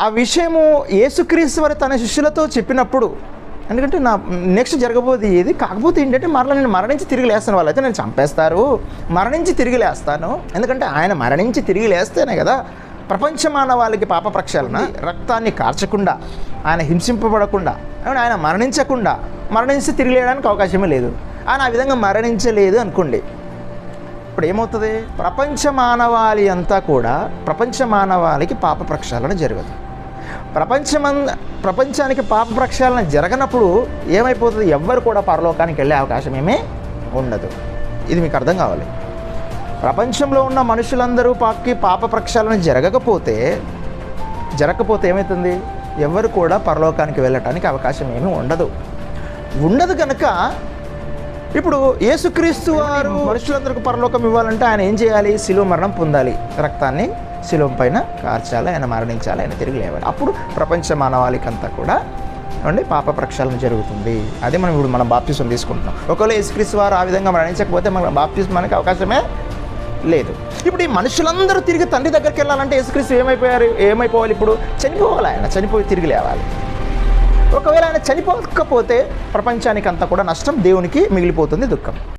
ఆ విషయము యేసుక్రీస్తు వారు తన శిష్యులతో చెప్పినప్పుడు ఎందుకంటే నా నెక్స్ట్ జరగబోదు ఇది కాకపోతే ఏంటంటే మరలా నేను మరణించి తిరిగి లేస్తాను. వాళ్ళైతే నేను చంపేస్తారు. మరణించి తిరిగి లేస్తాను. ఎందుకంటే ఆయన మరణించి తిరిగి లేస్తేనే కదా ప్రపంచ మానవాళికి పాప ప్రక్షాళన. రక్తాన్ని కార్చకుండా ఆయన హింసింపబడకుండా ఆయన మరణించకుండా మరణించి తిరిగి లేయడానికి అవకాశమే లేదు. ఆయన ఆ విధంగా మరణించలేదు అనుకోండి. ఇప్పుడు ఏమవుతుంది? ప్రపంచ మానవాళి అంతా కూడా ప్రపంచ మానవాళికి పాప ప్రక్షాళన జరగదు. ప్రపంచమం ప్రపంచానికి పాప ప్రక్షాళన జరగనప్పుడు ఏమైపోతుంది? ఎవ్వరు కూడా పరలోకానికి వెళ్ళే అవకాశం ఏమీ ఉండదు. ఇది మీకు అర్థం కావాలి. ప్రపంచంలో ఉన్న మనుషులందరూ పాకి పాప ప్రక్షాళన జరగకపోతే జరగకపోతే ఏమవుతుంది ఎవరు కూడా పరలోకానికి వెళ్ళటానికి అవకాశం ఏమీ ఉండదు. ఉండదు కనుక ఇప్పుడు యేసుక్రీస్తు వారు మనుషులందరికీ పరలోకం ఇవ్వాలంటే ఆయన ఏం చేయాలి? శిలువ మరణం పొందాలి. రక్తాన్ని శిలువ పైన కార్చాలి ఆయన మరణించాలి ఆయన తిరిగి లేవాలి. అప్పుడు ప్రపంచ మానవాళికంతా కూడా అండి పాప ప్రక్షాళన జరుగుతుంది. అదే మనం ఇప్పుడు మనం బాప్తిసం తీసుకుంటున్నాం. ఒకవేళ యేసుక్రీస్తు వారు ఆ విధంగా మరణించకపోతే మన బాప్తిసం మనకి అవకాశమే లేదు. ఇప్పుడు ఈ మనుషులందరూ తిరిగి తండ్రి దగ్గరికి వెళ్ళాలంటే యేసుక్రీస్తు ఏమైపోయారు? ఏమైపోవాలి ఇప్పుడు? చనిపోవాలి ఆయన. చనిపోయి తిరిగి లేవాలి. ఒకవేళ ఆయన చనిపోకపోతే ప్రపంచానికి అంతా కూడా నష్టం దేవునికి మిగిలిపోతుంది దుఃఖం.